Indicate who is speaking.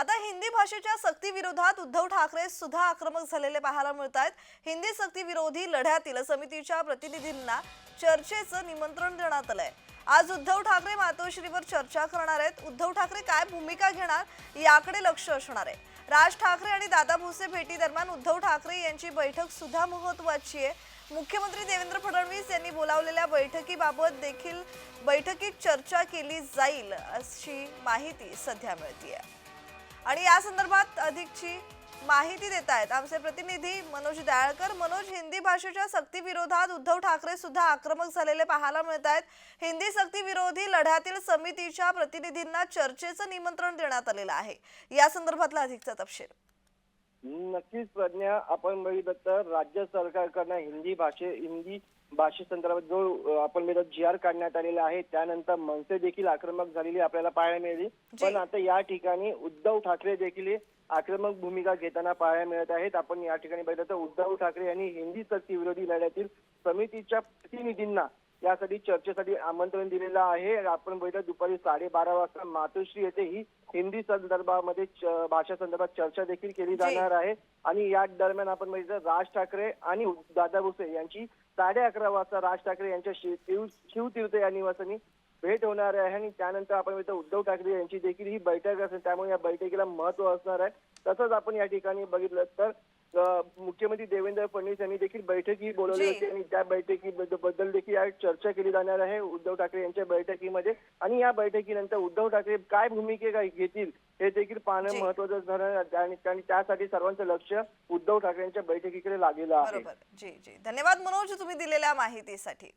Speaker 1: आता हिंदी भाषेच्या सक्ती विरोधात उद्धव ठाकरे सुद्धा आक्रमक झालेले पाहायला मिळत आहेत हिंदी सक्ती विरोधी लढ्यातील समितीच्या प्रतिनिधींना चर्चेचं निमंत्रण देण्यात आलंय. आज उद्धव ठाकरे मातोश्रीवर चर्चा करणार आहेत. उद्धव ठाकरे काय भूमिका घेणार याकडे लक्ष असणार आहे. राज ठाकरे आणि दादा भुसे भेटी दरम्यान उद्धव ठाकरे यांची बैठक सुद्धा महत्वाची आहे. मुख्यमंत्री देवेंद्र फडणवीस यांनी बोलावलेल्या बैठकीबाबत देखील बैठकीत चर्चा केली जाईल अशी माहिती सध्या मिळतीये. आणि या संदर्भात अधिकची माहिती देत आहेत आमचे प्रतिनिधी मनोज दयाळकर. मनोज हिंदी भाषेच्या सक्ती विरोधात उद्धव ठाकरे सुद्धा आक्रमक झालेले पाहायला मिळत आहेत हिंदी सक्ती विरोधी लढ्यातील समितीच्या प्रतिनिधींना चर्चेचं निमंत्रण देण्यात आलेलं आहे. या संदर्भातला अधिकचा तपशील.
Speaker 2: नक्कीच प्रज्ञा आपण बघितलं तर राज्य सरकारकडनं हिंदी भाषे हिंदी भाषेसंदर्भात जो आपण बघितलं जी आर काढण्यात आलेला आहे त्यानंतर मनसे देखील आक्रमक झालेली आपल्याला पाहायला मिळाली. पण आता या ठिकाणी उद्धव ठाकरे देखील आक्रमक भूमिका घेताना पाहायला मिळत आहेत. आपण या ठिकाणी बघितलं तर उद्धव ठाकरे यांनी हिंदी सक्ती विरोधी लढ्यातील समितीच्या प्रतिनिधींना यासाठी चर्चेसाठी आमंत्रण दिलेलं आहे. आपण बघितलं दुपारी साडेबारा वाजता मातोश्री येथे ही हिंदी संदर्भामध्ये भाषा संदर्भात चर्चा देखील केली जाणार आहे. आणि या दरम्यान आपण बघितलं राज ठाकरे आणि दादा भुसे यांची साडे अकरा वाजता राज ठाकरे यांच्या शिव शिव- शिवतीर्थ या निवासानी भेट होणार आहे. आणि त्यानंतर आपण बघितलं उद्धव ठाकरे यांची देखील ही बैठक असेल. त्यामुळे या बैठकीला महत्त्व असणार आहे. तसंच आपण या ठिकाणी बघितलं तर मुख्यमंत्री देवेंद्र फडणवीस यांनी देखील बैठकी बोलवली
Speaker 1: जी.
Speaker 2: होती आणि त्या बैठकीबद्दल देखील या चर्चा केली जाणार आहे उद्धव ठाकरे यांच्या बैठकीमध्ये. आणि या बैठकीनंतर उद्धव ठाकरे काय भूमिका घेतील हे देखील पाहणं. महत्वाचं आहे. आणि त्यासाठी सर्वांचं लक्ष उद्धव ठाकरे यांच्या बैठकीकडे लागलेलं आहे.
Speaker 1: धन्यवाद मनोज तुम्ही दिलेल्या माहितीसाठी.